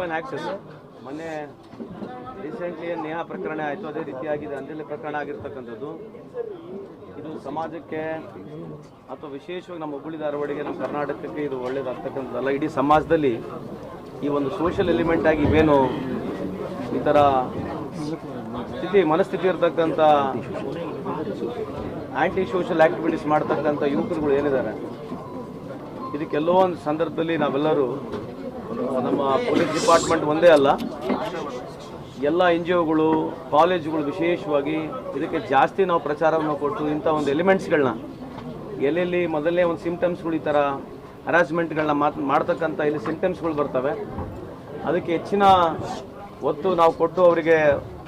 Human access ಮೊನ್ನೆ recently Neha ಪ್ರಕರಣ ಆಯಿತು, ಅದೇ ರೀತಿಯಾಗಿದೆ ಅಂಜಲಿ ಪ್ರಕರಣ ಆಗಿರ್ತಕ್ಕಂಥದ್ದು. ಇದು ಸಮಾಜಕ್ಕೆ ಅಥವಾ ವಿಶೇಷವಾಗಿ ನಮ್ಮ ಹುಬ್ಬಳ್ಳಿ ಧಾರವಾಡಿಗೆ, ನಮ್ಮ ಕರ್ನಾಟಕಕ್ಕೆ ಇದು ಒಳ್ಳೇದಾಗ್ತಕ್ಕಂಥದ್ದಲ್ಲ. ಇಡೀ ಸಮಾಜದಲ್ಲಿ ಈ ಒಂದು ಸೋಷಿಯಲ್ ಎಲಿಮೆಂಟ್ ಆಗಿ ಇವೇನು ಈ ಥರ ಸ್ಥಿತಿ, ಮನಸ್ಥಿತಿ ಇರ್ತಕ್ಕಂಥ ಆ್ಯಂಟಿ ಸೋಷಿಯಲ್ ಆ್ಯಕ್ಟಿವಿಟೀಸ್ ಮಾಡ್ತಕ್ಕಂಥ ಯುವಕರುಗಳು ಏನಿದ್ದಾರೆ? ಇದಕ್ಕೆಲ್ಲೋ ಒಂದು ಸಂದರ್ಭದಲ್ಲಿ ನಾವೆಲ್ಲರೂ ನಮ್ಮ ಪೊಲೀಸ್ ಡಿಪಾರ್ಟ್ಮೆಂಟ್ ಒಂದೇ ಅಲ್ಲ. ಎಲ್ಲ ಎನ್ ಜಿ ಒಗಳು ಕಾಲೇಜುಗಳು ವಿಶೇಷವಾಗಿ ಇದಕ್ಕೆ ಜಾಸ್ತಿ ನಾವು ಪ್ರಚಾರವನ್ನು ಕೊಟ್ಟು ಇಂಥ ಒಂದು ಎಲಿಮೆಂಟ್ಸ್ಗಳನ್ನ ಎಲ್ಲೆಲ್ಲಿ ಮೊದಲನೇ ಒಂದು ಸಿಂಪ್ಟಮ್ಸ್ಗಳು ಈ ಥರ ಹರಾಸ್ಮೆಂಟ್ಗಳನ್ನ ಮಾತ್, ಮಾಡ್ತಕ್ಕಂಥ ಇಲ್ಲಿ ಸಿಂಪ್ಟಮ್ಸ್ಗಳು ಬರ್ತವೆ. ಅದಕ್ಕೆ ಹೆಚ್ಚಿನ ಒತ್ತು ನಾವು ಕೊಟ್ಟು ಅವರಿಗೆ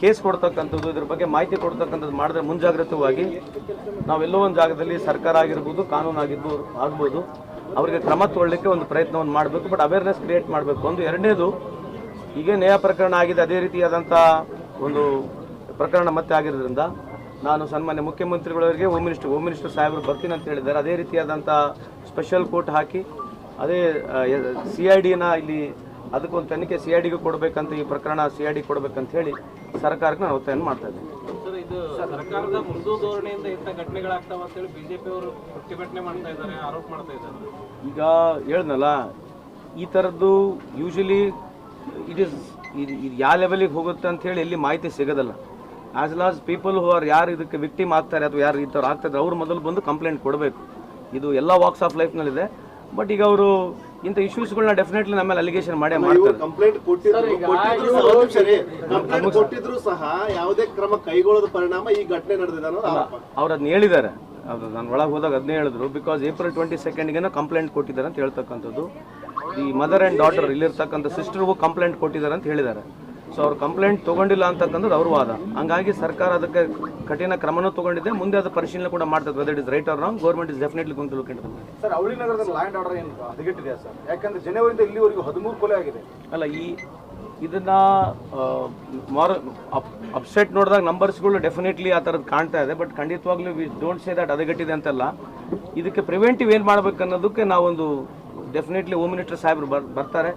ಕೇಸ್ ಕೊಡ್ತಕ್ಕಂಥದ್ದು, ಇದ್ರ ಬಗ್ಗೆ ಮಾಹಿತಿ ಕೊಡ್ತಕ್ಕಂಥದ್ದು ಮಾಡಿದ್ರೆ ಮುಂಜಾಗ್ರತವಾಗಿ ನಾವೆಲ್ಲೋ ಒಂದು ಜಾಗದಲ್ಲಿ ಸರ್ಕಾರ ಆಗಿರ್ಬೋದು ಕಾನೂನು ಆಗಿರ್ಬೋದು ಆಗ್ಬೋದು. ಅವರಿಗೆ ಕ್ರಮ ತೊಗೊಳ್ಳಿಕ್ಕೆ ಒಂದು ಪ್ರಯತ್ನವನ್ನು ಮಾಡಬೇಕು ಬಟ್ ಅವೇರ್ನೆಸ್ ಕ್ರಿಯೇಟ್ ಮಾಡಬೇಕು. ಒಂದು ಎರಡನೇದು, ಹೀಗೆ ನೇಹ ಪ್ರಕರಣ ಆಗಿದೆ, ಅದೇ ರೀತಿಯಾದಂಥ ಒಂದು ಪ್ರಕರಣ ಮತ್ತೆ ಆಗಿರೋದ್ರಿಂದ, ನಾನು ಸನ್ಮಾನ್ಯ ಮುಖ್ಯಮಂತ್ರಿಗಳವರಿಗೆ ಹೋಮ್ ಮಿನಿಸ್ಟರ್ ಹೋಮ್ ಮಿನಿಸ್ಟರ್ ಸಾಹೇಬರು ಬರ್ತೀನಿ ಅಂತ ಹೇಳಿದ್ದಾರೆ. ಅದೇ ರೀತಿಯಾದಂಥ ಸ್ಪೆಷಲ್ ಕೋರ್ಟ್ ಹಾಕಿ, ಅದೇ ಸಿ ಐ ಡಿನ ಇಲ್ಲಿ ಅದಕ್ಕೊಂದು ತನಿಖೆ ಸಿ ಐ ಡಿಗೆ ಕೊಡಬೇಕಂತ ಈ ಪ್ರಕರಣ ಸಿ ಐ ಡಿ ಕೊಡಬೇಕಂತ ಹೇಳಿ ಸರ್ಕಾರಕ್ಕೆ ನಾನು ಒತ್ತಾಯ ಮಾಡ್ತಾ ಇದ್ದೀನಿ. ಸರ್ಕಾರದ ಮೃದು ಧೋರಣೆಯಿಂದ ಇಂಥ ಘಟನೆಗಳಾಗ್ತಾವ ಅಂತೇಳಿ ಬಿಜೆಪಿ ಅವರು ಪ್ರತಿಭಟನೆ ಮಾಡ್ತಾ ಇದ್ದಾರೆ ಆರೋಪ ಮಾಡ್ತಾ ಇದ್ದಾರೆ. ಈಗ ಹೇಳ್ದಲ್ಲ ಈ ಥರದ್ದು ಯೂಶಲಿ ಇಟ್ ಇಸ್ ಇದು ಇದು ಯಾವ ಲೆವೆಲಿಗೆ ಹೋಗುತ್ತೆ ಅಂತ ಹೇಳಿ ಎಲ್ಲಿ ಮಾಹಿತಿ ಸಿಗೋದಲ್ಲ. As loss people who are ಯಾರು ಇದಕ್ಕೆ ವಿಕ್ಟಿಮ್ ಆಗ್ತಾರೆ ಅಥವಾ ಯಾರು ಈ ಥರ ಆಗ್ತಾರೆ ಅವ್ರು ಮೊದಲು ಬಂದು ಕಂಪ್ಲೇಂಟ್ ಕೊಡಬೇಕು. ಇದು ಎಲ್ಲ ವಾಕ್ಸ್ ಆಫ್ ಲೈಫ್ನಲ್ಲಿದೆ ಬಟ್ ಈಗ ಅವರು ಇಂಥ ಇಶ್ಯೂಸ್ಗಳನ್ನ ಡೆಫಿನೆಟ್ಲಿ ನಮ್ಮಲ್ಲಿ ಮೇಲೆ ಅಲಿಗೇಷನ್ ಮಾಡೇ ಮಾಡ್ತಾರೆ. ಕಂಪ್ಲೇಂಟ್ ಕೊಟ್ಟಿದ್ರು ಕೊಟ್ಟಿದ್ರು ಸಹ- ಯಾವುದೇ ಕ್ರಮ ಕೈಗೊಳ್ಳದ ಪರಿಣಾಮ ಈ ಘಟನೆ ನಡೆದಿದೆ ಅವ್ರು ಅದನ್ನ ಹೇಳಿದ್ದಾರೆ. ಅದು ನಾನು ಒಳಗೆ ಹೋದಾಗ ಅದನ್ನೇ ಹೇಳಿದ್ರು. ಬಿಕಾಸ್ ಏಪ್ರಿಲ್ ಟ್ವೆಂಟಿ ಸೆಕೆಂಡ್ಗೆ ಕಂಪ್ಲೇಂಟ್ ಕೊಟ್ಟಿದ್ದಾರೆ ಅಂತ ಹೇಳ್ತಕ್ಕಂಥದ್ದು. ಈ ಮದರ್ ಆ್ಯಂಡ್ ಡಾಟರ್ ಇಲ್ಲಿರ್ತಕ್ಕಂಥ ಸಿಸ್ಟರ್ಗೂ ಕಂಪ್ಲೇಂಟ್ ಕೊಟ್ಟಿದ್ದಾರೆ ಅಂತ ಹೇಳಿದ್ದಾರೆ. ಸೊ ಅವ್ರು ಕಂಪ್ಲೇಂಟ್ ತೊಗೊಂಡಿಲ್ಲ ಅಂತಕ್ಕಂಥದ್ದು ಅವ್ರ ವಾದ. ಹಂಗಾಗಿ ಸರ್ಕಾರ ಅದಕ್ಕೆ ಕಠಿಣ ಕ್ರಮನೂ ತೊಗೊಂಡಿದೆ. ಮುಂದೆ ಅದು ಪರಿಶೀಲನೆ ಕೂಡ ಮಾಡ್ತದೆ. Whether is right or wrong government is definitely going to look into sir ಅವಳಿ ನಗರದ ಲ್ಯಾಂಡ್ ಆರ್ಡರ್ ಏನು ಹದಗೆಟ್ಟಿದೆ ಸರ್ ಯಾಕಂದ್ರೆ ಜನವರಿಂದ ಇಲ್ಲಿವರೆಗೂ ಹದಿಮೂರು ಕೊಲೆ ಆಗಿದೆ. ಅಲ್ಲ ಈ ಇದನ್ನ ಮಾರ ಅಪ್ಸೆಟ್ ನೋಡಿದಾಗ ನಂಬರ್ಸ್ಗಳು ಡೆಫಿನೆಟ್ಲಿ ಆ ಥರದ್ದು ಕಾಣ್ತಾ ಇದೆ. ಬಟ್ ಖಂಡಿತವಾಗ್ಲೂ ವಿ ಡೋಂಟ್ ಸೇ ದಟ್ ಅದಗಟ್ಟಿದೆ ಅಂತಲ್ಲ. ಇದಕ್ಕೆ ಪ್ರಿವೆಂಟಿವ್ ಏನು ಮಾಡ್ಬೇಕು ಅನ್ನೋದಕ್ಕೆ ನಾವೊಂದು ಡೆಫಿನೆಟ್ಲಿ ಹೋಮ್ ಮಿನಿಸ್ಟರ್ ಸಾಹೇಬರು ಬರ್, ಬರ್ತಾರೆ.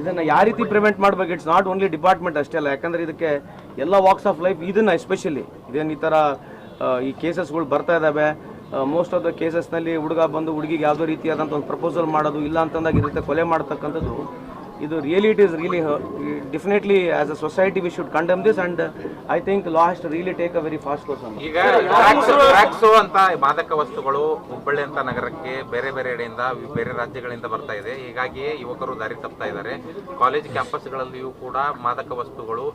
ಇದನ್ನ ಯಾವ ರೀತಿ ಪ್ರಿವೆಂಟ್ ಮಾಡ್ಬೇಕು? ಇಟ್ಸ್ ನಾಟ್ ಓನ್ಲಿ ಡಿಪಾರ್ಟ್ಮೆಂಟ್ ಅಷ್ಟೇ ಅಲ್ಲ. ಯಾಕಂದ್ರೆ ಇದಕ್ಕೆ ಎಲ್ಲ ವಾಕ್ಸ್ ಆಫ್ ಲೈಫ್ ಇದನ್ನ ಎಸ್ಪೆಷಲಿ ಇದೇನು ಈ ಥರ ಈ ಕೇಸಸ್ಗಳು ಬರ್ತಾ ಇದ್ದಾವೆ ಮೋಸ್ಟ್ ಆಫ್ ದ ಕೇಸಸ್ನಲ್ಲಿ ಹುಡುಗ ಬಂದು ಹುಡುಗಿಗೆ ಯಾವುದೋ ರೀತಿಯಾದಂಥ ಒಂದು ಪ್ರಪೋಸಲ್ ಮಾಡೋದು, ಇಲ್ಲ ಅಂತಂದಾಗ ರೀತಿ ಕೊಲೆ ಮಾಡ್ತಕ್ಕಂಥದ್ದು ಇದು really it is really definitely as a society we should condemn this and I think last really take a very fast course ಈಗ ಡ್ರಗ್ಸ್ ಅಂತ ಮಾದಕ ವಸ್ತುಗಳು ಹುಬ್ಬಳ್ಳಿ ಅಂತ ನಗರಕ್ಕೆ ಬೇರೆ ಬೇರೆ ಕಡೆಯಿಂದ ಬೇರೆ ರಾಜ್ಯಗಳಿಂದ ಬರ್ತಾ ಇದೆ. ಹೀಗಾಗಿ ಯುವಕರು ದಾರಿ ತಪ್ತಾ ಇದ್ದಾರೆ. ಕಾಲೇಜ್ ಕ್ಯಾಂಪಸ್ಗಳಲ್ಲಿಯೂ ಕೂಡ ಮಾದಕ ವಸ್ತುಗಳು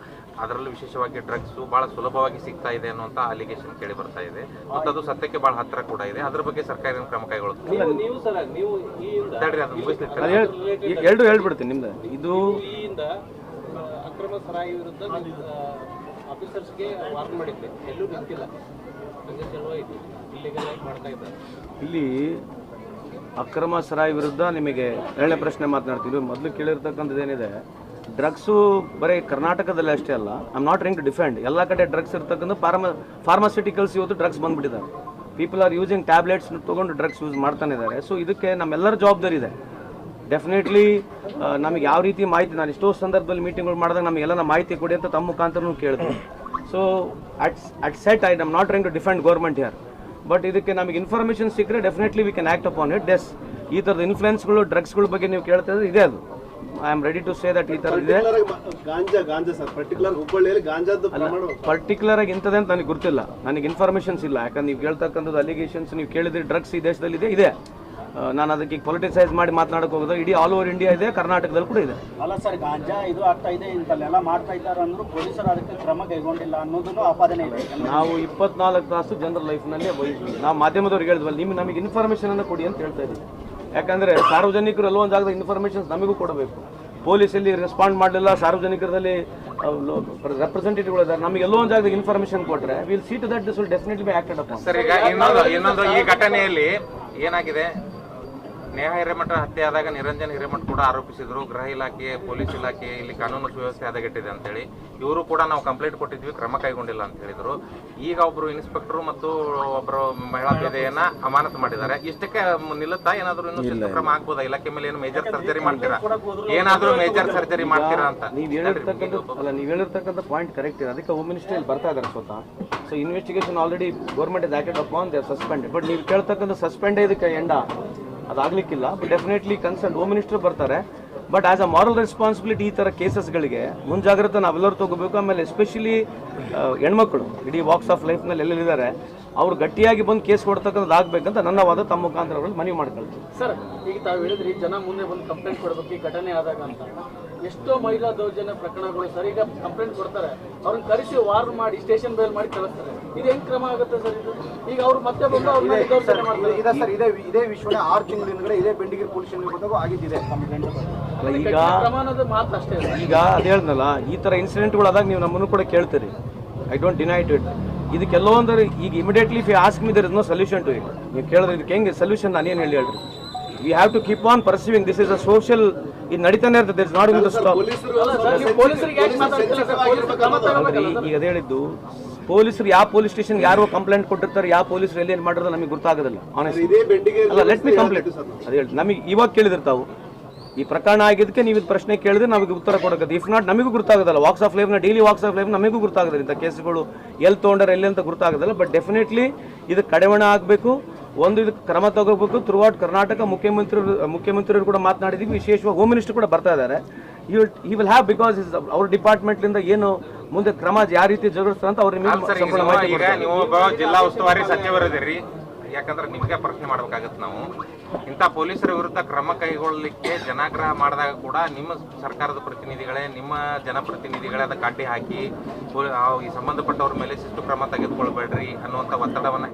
ಅದರಲ್ಲೂ ವಿಶೇಷವಾಗಿ ಡ್ರಗ್ಸ್ ಬಹಳ ಸುಲಭವಾಗಿ ಸಿಗ್ತಾ ಇದೆ ಅನ್ನುವಂತ ಅಲಿಗೇಷನ್ ಕೇಳಿ ಬರ್ತಾ ಇದೆ. ಮತ್ತು ಅದು ಸತ್ಯಕ್ಕೆ ಬಹಳ ಹತ್ತಿರ ಕೂಡ ಇದೆ. ಅದ್ರ ಬಗ್ಗೆ ಸರ್ಕಾರ ಏನು ಕ್ರಮ ಕೈಗೊಳ್ಳುತ್ತೆ. ನೀವು ನೀವು ಸರ್ ನೀವು ಈ ಇಂದ ಅದು ಮುಗಿಸ್ಲಿಕ್ಕೆ ಅದು ಹೇಳಿ ಎರಡು ಹೇಳ್ಬಿಡ್ತೀನಿ ನಿಮ್ದು. ಇದು ಅಕ್ರಮ ಸರಾಯಿ ವಿರುದ್ಧ ಆಫೀಸರ್ಸ್ಗೆ ವಾರ್ನ್ ಮಾಡಿದ್ದೆ. ಎಲ್ಲೂ ನಿಂತಿಲ್ಲ ಮಾಡ್ತಾ ಇದ್ದಾರೆ. ಇಲ್ಲಿ ಅಕ್ರಮ ಸರಾಯಿ ವಿರುದ್ಧ ನಿಮಗೆ ಎರಡನೇ ಪ್ರಶ್ನೆ ಮಾತನಾಡ್ತೀವಿ ಮೊದಲು ಕೇಳಿರ್ತಕ್ಕಂಥದ್ದು ಏನಿದೆ ಡ್ರಗ್ಸು ಬರೀ ಕರ್ನಾಟಕದಲ್ಲಿ ಅಷ್ಟೇ ಅಲ್ಲ I am not ring to defend ಎಲ್ಲ ಕಡೆ ಡ್ರಗ್ಸ್ ಇರ್ತಕ್ಕಂಥ ಫಾರ್ಮ ಫಾರ್ಮಾಸ್ಯೂಟಿಕಲ್ಸ್ ಇವತ್ತು ಡ್ರಗ್ಸ್ ಬಂದುಬಿಟ್ಟಿದ್ದಾರೆ. ಪೀಪಲ್ ಆರ್ ಯೂಸಿಂಗ್ ಟ್ಯಾಬ್ಲೆಟ್ಸ್ ತೊಗೊಂಡು ಡ್ರಗ್ಸ್ ಯೂಸ್ ಮಾಡ್ತಾನೆ ಇದ್ದಾರೆ. ಸೊ ಇದಕ್ಕೆ ನಮ್ಮೆಲ್ಲರ ಜವಾಬ್ದಾರಿ ಇದೆ. ಡೆಫಿನೆಟ್ಲಿ ನಮಗೆ ಯಾವ ರೀತಿ ಮಾಹಿತಿ ನಾನು ಎಷ್ಟೋ ಸಂದರ್ಭದಲ್ಲಿ ಮೀಟಿಂಗ್ಗಳು ಮಾಡಿದಾಗ ನಮಗೆಲ್ಲ ಮಾಹಿತಿ ಕೊಡಿ ಅಂತ ತಮ್ಮ ಮುಖಾಂತರನೂ ಕೇಳಿದ್ರು. So at at set I am not trying to defend government here but ಇದಕ್ಕೆ ನಮಗೆ ಇನ್ಫಾರ್ಮೇಷನ್ ಸಿಕ್ಕರೆ definitely we can act upon it this ಈ ಥರದ ಇನ್ಫ್ಲುಯೆನ್ಸ್ಗಳು ಡ್ರಗ್ಸ್ಗಳ ಬಗ್ಗೆ ನೀವು ಕೇಳ್ತಾ ಇದ್ರೆ ಇದೆ ಅದು. I am ready to say that ಈ ಥರ ಇದೆ. ಗಾಂಜಾ ಗಾಂಜಾ ಸರ್ ಪರ್ಟಿಕ್ಯುಲರ್ ಆಗಿ ಇಂಥದ್ದೇ ಅಂತ ನನಗೆ ಗೊತ್ತಿಲ್ಲ. ನನಗೆ ಇನ್ಫಾರ್ಮೇಷನ್ಸ್ ಇಲ್ಲ. ಯಾಕಂದ್ರೆ ನೀವು ಕೇಳ್ತಕ್ಕಂಥದ್ದು ಅಲಿಗೇಷನ್ಸ್ ನೀವು ಕೇಳಿದ್ರೆ ಡ್ರಗ್ಸ್ ಈ ದೇಶದಲ್ಲಿ ಇದೆ ಇದೆ. ನಾನು ಅದಕ್ಕೆ ಪೊಲಿಟಿಸೈಸ್ ಮಾಡಿ ಮಾತನಾಡಕ್ಕೆ ಹೋಗೋದು. ಇಡೀ ಆಲ್ ಓವರ್ ಇಂಡಿಯಾ ಇದೆ ಕರ್ನಾಟಕದಲ್ಲಿ ಕೂಡ ಇದೆ. ಅಲ್ಲ ಸರ್ ಗಾಂಜಾ ಇದು ಆಗ್ತಾ ಇದೆ ಇಂಥಲ್ಲೆಲ್ಲ ಮಾಡ್ತಾ ಇದ್ದಾರೆ ಅಂದ್ರು ಪೊಲೀಸರು ಅದಕ್ಕೆ ಕ್ರಮ ಕೈಗೊಂಡಿಲ್ಲ ಅನ್ನೋದನ್ನು ಆಪಾದನೆ ಇದೆ. ನಾವು ಇಪ್ಪತ್ನಾಲ್ಕು ತಾಸು ಜನರ ಲೈಫ್ನಲ್ಲಿ ವಹಿಸ್ತೀವಿ ನಾವು ಮಾಧ್ಯಮದವ್ರಿಗೆ ಹೇಳಿದ್ವಲ್ಲ ನಿಮ್ಗೆ ನಮಗೆ ಇನ್ಫಾರ್ಮೇಷನ್ ಅನ್ನು ಕೊಡಿ ಅಂತ ಹೇಳ್ತಾ ಇದ್ದೀವಿ. ಯಾಕಂದ್ರೆ ಸಾರ್ವಜನಿಕರು ಎಲ್ಲೋ ಒಂದು ಜಾಗದ ಇನ್ಫಾರ್ಮೇಷನ್ಸ್ ನಮಗೂ ಕೊಡಬೇಕು. ಪೊಲೀಸಲ್ಲಿ ರೆಸ್ಪಾಂಡ್ ಮಾಡಲಿಲ್ಲ ಸಾರ್ವಜನಿಕರಲ್ಲಿ ರೆಪ್ರೆಸೆಂಟೇಟಿವ್ಗಳು ಇದ್ದಾರೆ. ನಮಗೆ ಎಲ್ಲೋ ಒಂದು ಜಾಗದ ಇನ್ಫಾರ್ಮೇಶನ್ ಕೊಟ್ಟರೆ will see to that this will definitely be acted up sir ಈಗ ಇನ್ನೊಂದು ಇನ್ನೊಂದು ಈ ಘಟನೆಯಲ್ಲಿ ಏನಾಗಿದೆ? ನೇಹ ಹಿರೇಮಠ ಹತ್ಯೆ ಆದಾಗ ನಿರಂಜನ್ ಹಿರೇಮಠ ಕೂಡ ಆರೋಪಿಸಿದ್ರು. ಗೃಹ ಇಲಾಖೆ ಪೊಲೀಸ್ ಇಲಾಖೆ ಇಲ್ಲಿ ಕಾನೂನು ಸುವ್ಯವಸ್ಥೆ ಹದಗೆಟ್ಟಿದೆ ಅಂತೇಳಿ. ಇವರು ಕೂಡ ನಾವು ಕಂಪ್ಲೇಂಟ್ ಕೊಟ್ಟಿದ್ವಿ ಕ್ರಮ ಕೈಗೊಂಡಿಲ್ಲ ಅಂತ ಹೇಳಿದ್ರು. ಈಗ ಒಬ್ರು ಇನ್ಸ್ಪೆಕ್ಟರ್ ಮತ್ತು ಒಬ್ಬರು ಮಹಿಳಾ ಪೇದೆಯನ್ನ ಅಮಾನತು ಮಾಡಿದ್ದಾರೆ. ಇಷ್ಟಕ್ಕೆ ನಿಲ್ಲುತ್ತಾ? ಏನಾದ್ರು ಇನ್ನು ಶಿಸ್ತು ಕ್ರಮ ಆಗ್ಬೋದಾ? ಇಲಾಖೆ ಮೇಲೆ ಏನು ಮೇಜರ್ ಸರ್ಜರಿ ಮಾಡ್ತೀರಾ? ಏನಾದರೂ ಮೇಜರ್ ಸರ್ಜರಿ ಮಾಡ್ತೀರಾ ಅಂತ. ನೀವು ಹೇಳಿರ್ತಕ್ಕಂಥ ಅಲ್ಲ ನೀವು ಹೇಳಿರ್ತಕ್ಕಂಥ ಪಾಯಿಂಟ್ ಕರೆಕ್ಟ್ ಇದೆ. ಅದಕ್ಕೆ ಹೋಮ್ ಮಿನಿಸ್ಟರ್ ಬರ್ತಾ ಇದ್ದಾರೆ ಸ್ವತಃ so investigation already government is acted upon they suspended but ನೀವು ಕೇಳ್ತಕ್ಕಂಥ ಸಸ್ಪೆಂಡ್ ಇದಕ್ಕೆ ಎಂಡ. ಅದಾಗ್ಲಿಕ್ಕಿಲ್ಲ but definitely concern home minister ಬರ್ತಾರೆ. But as a moral responsibility ಈ ಥರ ಕೇಸಸ್ಗಳಿಗೆ ಮುಂಜಾಗ್ರತೆ ನಾವೆಲ್ಲರೂ ತಗೋಬೇಕು. ಆಮೇಲೆ ಎಸ್ಪೆಷಲಿ ಹೆಣ್ಮಕ್ಳು, ಇಡೀ ವಾಕ್ಸ್ ಆಫ್ ಲೈಫ್ನಲ್ಲಿ ಎಲ್ಲೆಲ್ಲಿದ್ದಾರೆ ಅವ್ರು ಗಟ್ಟಿಯಾಗಿ ಬಂದು ಕೇಸ್ ಕೊಡ್ತಕ್ಕಂಥದ್ದು ಆಗ್ಬೇಕಂತ ನನ್ನ ವಾದ ತಮ್ಮ ಮುಖಾಂತರ ಅವರಲ್ಲಿ ಮನವಿ ಮಾಡ್ಕೊಳ್ತೀನಿ ಸರ್ ಈಗ ತಾವು ಹೇಳಿದ್ರಿ ಜನ ಮುಂದೆ ಬಂದು ಕಂಪ್ಲೇಂಟ್ ಕೊಡಬೇಕು ಈ ಘಟನೆ ಆದಾಗ ಅಂತ. ಎಷ್ಟೋ ಮಹಿಳಾ ದೌರ್ಜನ್ಯ ಪ್ರಕರಣಗಳು ಸರ್ ಈಗ ಕಂಪ್ಲೇಂಟ್ ಕೊಡ್ತಾರೆ. ಅವ್ರನ್ನ ಕರೆಸಿ ವಾರ್ನ್ ಮಾಡಿ ಸ್ಟೇಷನ್ ಬೇಲ್ ಮಾಡಿ ಕಳಿಸ್ತಾರೆ. ಇದು ಹೆಂಗ್ ಕ್ರಮ ಆಗುತ್ತೆ ಸರ್ ಇದು? ಈಗ ಅವ್ರು ಮತ್ತೆ ಬಂದು ಅವ್ರನ್ನ ದೌರ್ಜನ್ಯ ಮಾಡ್ತಾರೆ. ಇದೆ ಸರ್ ಇದೇ ಇದೇ ವಿಶ್ವನೇ ಆರು ತಿಂಗಳ ಹಿಂದ್ಗಡೆ ಇದೇ ಬೆಂಡಿಗಿರಿ ಪೊಲೀಸ್ ಸ್ಟೇಷನ್ ಆಗಿದ್ದಿದೆ. ಈಗ ಕ್ರಮ ಅನ್ನೋದು ಮಾತು ಅಷ್ಟೇ. ಈಗ ಅದು ಹೇಳ್ದಲ್ಲ ಈ ಥರ ಇನ್ಸಿಡೆಂಟ್ಗಳು ಆದಾಗ ನೀವು ನಮ್ಮನ್ನು ಕೂಡ ಕೇಳ್ತೀರಿ. ಐ ಡೋಂಟ್ ಡಿನೈಟ್ ಇಟ್ ಇದು ಕೆಲವೊಂದು ಈಗ immediately if ask me there is no solution to it ನೀವು ಕೇಳಿದ್ರೆ ಇದಕ್ಕೆ ಹೆಂಗೆ ಸೊಲ್ಯೂಷನ್ ನಾನೇನು ಹೇಳಿ ಹೇಳ್ರಿ? We have to keep on perceiving this is a social ಇದು ನಡೀತಾನೆ ಇರ್ತದೆ. It's not in the stop ಈಗ ಅದೇ ಹೇಳಿದ್ದು ಪೊಲೀಸರು ಯಾವ ಪೊಲೀಸ್ ಸ್ಟೇಷನ್ ಯಾರು ಕಂಪ್ಲೇಂಟ್ ಕೊಟ್ಟಿರ್ತಾರೆ ಯಾವ ಪೊಲೀಸರು ಎಲ್ಲಿ ಏನು ಮಾಡಿರೋದು ನಮಗೆ ಗೊತ್ತಾಗೋದಿಲ್ಲ ಆನೆಸ್ಟ್ ಅಲ್ಲ ಲೆಟ್ ಮಿ ಕಂಪ್ಲೇಂಟ್ ಅದೇ ಹೇಳಿ ನಮಗೆ ಇವಾಗ ಕೇಳಿದ್ರೆ ತಾವು ಈ ಪ್ರಕರಣ ಆಗಿದ್ದಕ್ಕೆ ನೀವು ಇದು ಪ್ರಶ್ನೆ ಕೇಳಿದ್ರೆ ನಮಗೆ ಉತ್ತರ ಕೊಡೋದು ಇಫ್ ನಾಟ್ ನಮಗೂ ಗೊತ್ತಾಗೋದಲ್ಲ ವಾಕ್ಸ್ ಆಫ್ ಲೈಫ್ನ ಡೈಲಿ ವಾಕ್ಸ್ ಆಫ್ ಲೈಫ್ ನಮಗೂ ಗೊತ್ತಾಗೋದಿಲ್ಲ ಇಂಥ ಕೇಸ್ಗಳು ಎಲ್ಲಿ ತೊಗೊಂಡ್ರೆ ಎಲ್ಲಿ ಅಂತ ಗೊತ್ತಾಗೋದಿಲ್ಲ ಬಟ್ ಡೆಫಿನೆಟ್ಲಿ ಇದು ಕಡಿವಾಣ ಆಗಬೇಕು. ಒಂದು ಇದು ಕ್ರಮ ತಗೋಬೇಕು. ಥ್ರೂ ಔಟ್ ಕರ್ನಾಟಕ ಮುಖ್ಯಮಂತ್ರಿ ಮುಖ್ಯಮಂತ್ರಿಯವರು ಕೂಡ ಮಾತನಾಡಿದ್ದೀವಿ ವಿಶೇಷವಾಗಿ ಹೋಮ್ ಮಿನಿಸ್ಟರ್ ಕೂಡ ಬರ್ತಾ ಇದ್ದಾರೆ. ಈ ವಿಲ್ ಹ್ಯಾವ್ ಬಿಕಾಸ್ ಇಸ್ ಅವ್ರ ಡಿಪಾರ್ಟ್ಮೆಂಟ್ಲಿಂದ ಏನು ಮುಂದೆ ಕ್ರಮ ಯಾವ ರೀತಿ ಜರುಗಿಸ್ತಾರೆ ಅಂತ ಅವ್ರ ಅಲ್ಲ ಸರ್ ಈಗ ಸಂಪೂರ್ಣ ಮಾಹಿತಿ ಈಗ ನೀವು ಜಿಲ್ಲಾ ಉಸ್ತುವಾರಿ ಸಚಿವರಿದ್ದೀರಿ. ಯಾಕಂದ್ರೆ ನಿಮಗೆ ಪ್ರಶ್ನೆ ಮಾಡ್ಬೇಕಾಗತ್ತೆ ನಾವು. ಇಂಥ ಪೊಲೀಸರ ವಿರುದ್ಧ ಕ್ರಮ ಕೈಗೊಳ್ಳಲಿಕ್ಕೆ ಜನಾಗ್ರಹ ಮಾಡಿದಾಗ ಕೂಡ ನಿಮ್ಮ ಸರ್ಕಾರದ ಪ್ರತಿನಿಧಿಗಳೇ, ನಿಮ್ಮ ಜನಪ್ರತಿನಿಧಿಗಳೇ ಅದಕ್ಕೆ ಅಡ್ಡಿ ಹಾಕಿ ಈ ಸಂಬಂಧಪಟ್ಟವ್ರ ಮೇಲೆ ಶಿಸ್ತು ಕ್ರಮ ತೆಗೆದುಕೊಳ್ಬೇಡ್ರಿ ಅನ್ನುವಂಥ ಒತ್ತಡವನ್ನ